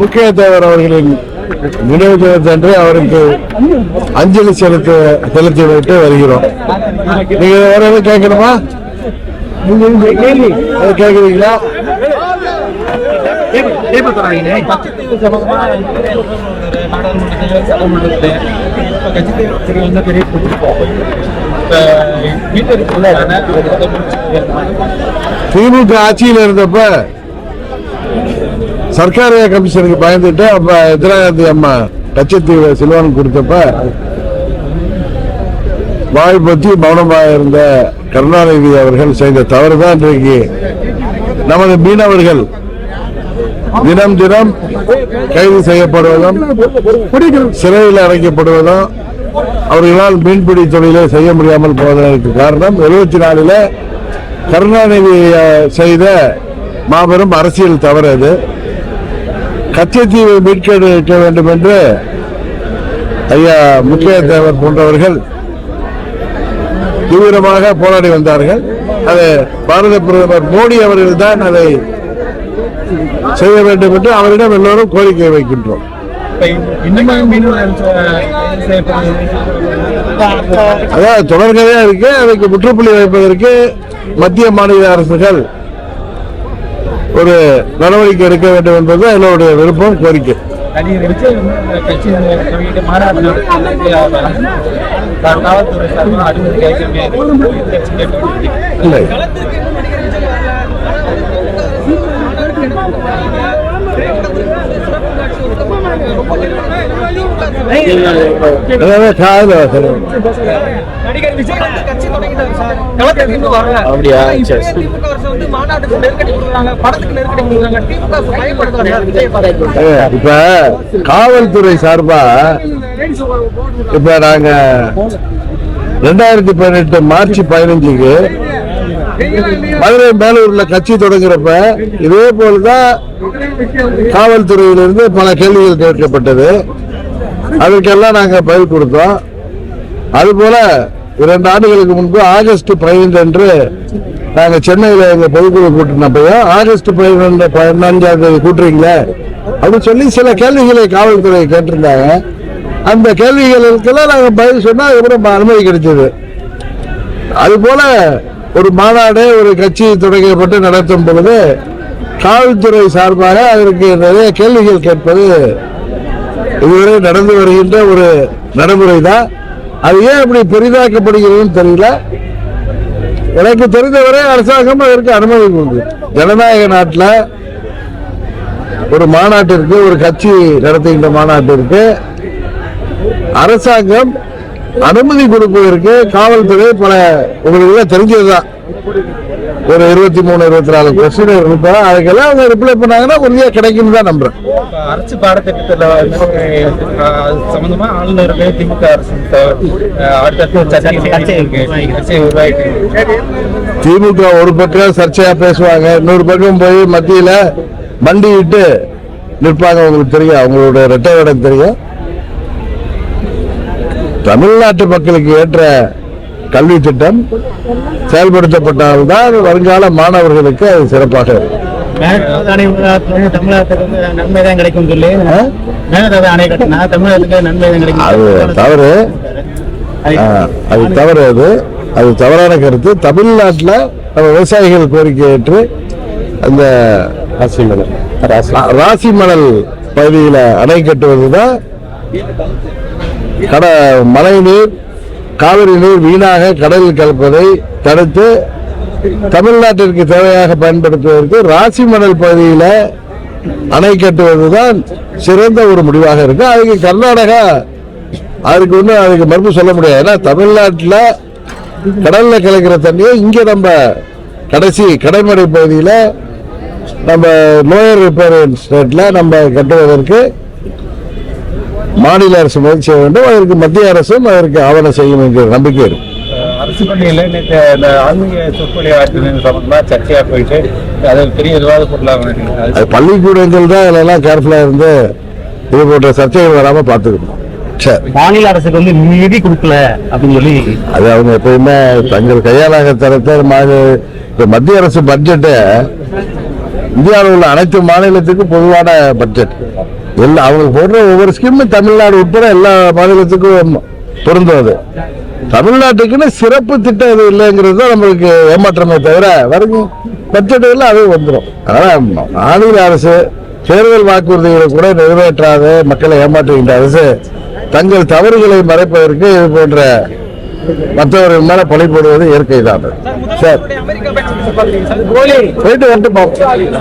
முக்கியத்தேவர் அவர்களின் நினைவு தினத்தன்று அவருக்கு அஞ்சலி செலுத்த செலுத்தி விட்டு வருகிறோம். நீங்க வேற எதுவும் கேட்கணுமா? கேட்குறீங்களா? கட்சித்தீவு சம்பந்தமா நாடாளுமன்றத்தில் சட்டமன்றத்தில் இப்ப கட்சித்தீவு சரி வந்து பெரிய இப்ப வீட்டில் இருக்கிறதான திமுக ஆட்சியில் இருந்தப்ப சர்க்கார் கமிஷனுக்கு பயந்துட்டு அப்ப இந்திராகாந்தி அம்மா கச்சத்தீவு சில்வான் கொடுத்தப்ப வாய் பற்றி மௌனமாக இருந்த கருணாநிதி அவர்கள் செய்த தவறு தான் இன்றைக்கு நமது மீனவர்கள் தினம் தினம் கைது செய்யப்படுவதும் சிறையில் அடைக்கப்படுவதும் அவர்களால் மீன்பிடி தொழிலை செய்ய முடியாமல் போவதற்கு காரணம் எழுபத்தி நாலுல கருணாநிதி செய்த மாபெரும் அரசியல் தவறு அது. கச்சத்தீவை மீட்க வேண்டும் என்று ஐயா முக்கிய தேவர் போன்றவர்கள் தீவிரமாக போராடி வந்தார்கள். அது பாரத பிரதமர் மோடி அவர்கள் தான் அதை செய்ய வேண்டும் என்று அவரிடம் எல்லோரும் கோரிக்கை வைக்கின்றோம். அதான் அதாவது தொடர்கதையா இருக்கு அதுக்கு முற்றுப்புள்ளி வைப்பதற்கு மத்திய மாநில அரசுகள் ஒரு நடவடிக்கை எடுக்க வேண்டும் என்பது எல்லோருடைய விருப்பம் கோரிக்கை. இல்லை. அப்படியா? இப்ப இப்ப காவல்துறை சார்பா இப்ப நாங்க ரெண்டாயிரத்தி பதினெட்டு மார்ச் பதினஞ்சுக்கு மதுரை மேலூர்ல கட்சி தொடங்குறப்ப இதே போலதான் காவல்துறையிலிருந்து பல கேள்விகள் கேட்கப்பட்டது. அதற்கெல்லாம் நாங்க பதில் கொடுத்தோம். அதுபோல இரண்டு ஆண்டுகளுக்கு முன்பு ஆகஸ்ட் பதினைந்து அன்று நாங்க சென்னையில எங்க பொதுக்குழு கூட்டினப்பையும் ஆகஸ்ட் பதினொன்று பதினஞ்சாம் தேதி கூட்டுறீங்களே அப்படின்னு சொல்லி சில கேள்விகளை காவல்துறை கேட்டிருந்தாங்க. அந்த கேள்விகளுக்கெல்லாம் நாங்க பதில் சொன்னா அதுக்கப்புறம் அனுமதி கிடைச்சது. அதுபோல் ஒரு மாநாடு ஒரு கட்சி தொடங்கப்பட்டு நடத்தும் பொழுது காவல்துறை சார்பாக அதற்கு நிறைய கேள்விகள் கேட்பது இதுவரை நடந்து வருகின்ற ஒரு நடைமுறை தான் அது ஏன் அப்படி பெரிதாக்கப்படுகிறதுன்னு தெரியல. எனக்கு தெரிந்தவரை அரசாங்கம் அதற்கு அனுமதி உண்டு. ஜனநாயக நாட்டில் ஒரு மாநாட்டிற்கு ஒரு கட்சி நடத்துகின்ற மாநாட்டிற்கு அரசாங்கம் அனுமதி கொடுப்பதற்கு காவல்துறை பல உங்களுக்கு எல்லாம் தெரிஞ்சதுதான். ஒரு இருபத்தி மூணு இருபத்தி நாலு கொஸ்டின் இருப்பா அதுக்கெல்லாம் அவங்க ரிப்ளை பண்ணாங்கன்னா உறுதியா கிடைக்கும்னு தான் நம்புறேன். அரசு பாடத்திட்டத்துல சம்பந்தமா ஆளுநருக்கு திமுக அரசு திமுக ஒரு பக்கம் சர்ச்சையா பேசுவாங்க இன்னொரு பக்கம் போய் மத்தியில மண்டியிட்டு நிற்பாங்க உங்களுக்கு தெரியும். அவங்களோட ரெட்டை வேடம் தெரியும். தமிழ்நாட்டு மக்களுக்கு ஏற்ற கல்வி திட்டம் செயல்படுத்தப்பட்டால்தான் வருங்கால மாணவர்களுக்கு அது சிறப்பாக இருக்கும். தான் தான் தவறு. அது தவறு அது. அது தவறான கருத்து. தமிழ்நாட்டில் நம்ம விவசாயிகள் கோரிக்கை ஏற்று அந்த ரா- ராசி மணல் பகுதியில் அணை கட்டுவதுதான் கட மழை நீர் காவிரி நீர் வீணாக கடலில் கலப்பதை தடுத்து தமிழ்நாட்டிற்கு தேவையாக பயன்படுத்துவதற்கு ராசி மணல் பகுதியில் அணை கட்டுவதுதான் சிறந்த ஒரு முடிவாக இருக்கு. அதுக்கு கர்நாடகா அதுக்கு ஒன்றும் அதுக்கு மறுப்பு சொல்ல முடியாது. ஏன்னா தமிழ்நாட்டில் கடலில் கலக்கிற தண்ணியை இங்கே நம்ம கடைசி கடைமடை பகுதியில் நம்ம லோயர் ரிப்பேரியன் ஸ்டேட்டில் நம்ம கட்டுவதற்கு மாநில அரசு முயற்சி செய்ய வேண்டும். அதற்கு மத்திய அரசும் அதற்கு ஆவணம் செய்யும் என்கிற நம்பிக்கை இருக்கு. அஹ், அரசு பள்ளியில நேற்று அந்த ஆன்மீக சொற்பொழி ஆற்றுறது சம்பந்தமா சர்ச்சையா போயிட்டு அது பெரிய விவாத பொருளாக இருக்கு. அது அது பள்ளிக்கூடங்கள் தான் இதெல்லாம் கேர்ஃபுல்லாக இருந்து இது போன்ற சர்ச்சைகள் வராமல் பார்த்துக்கணும். சரி. மாநில அரசுக்கு வந்து நிதி கொடுக்கல அப்படின்னு சொல்லி. அது அவங்க எப்பயுமே தங்கள் கையாளாக தரத்தை மாநில இப்ப மத்திய அரசு பட்ஜெட்டை இந்தியாவில் உள்ள அனைத்து மாநிலத்துக்கும் பொதுவான பட்ஜெட் எல்லா அவங்க போடுற ஒவ்வொரு ஸ்கீமும் தமிழ்நாடு உட்பட எல்லா மாநிலத்துக்கும் பொருந்தும் அது தமிழ்நாட்டுக்குன்னு சிறப்பு திட்டம் எதுவும் இல்லைங்கிறது தான் நம்மளுக்கு ஏமாற்றமே தவிர வரும் பட்ஜெட்டுகள் அது வந்துடும் அதனால மாநில அரசு தேர்தல் வாக்குறுதிகளை கூட நிறைவேற்றாத மக்களை ஏமாற்றுகின்ற அரசு தங்கள் தவறுகளை மறைப்பதற்கு இது போன்ற மற்றவர்கள் மேல பழி போடுவது இயற்கை தான் சார். போயிட்டு வந்துட்டு பார்ப்போம்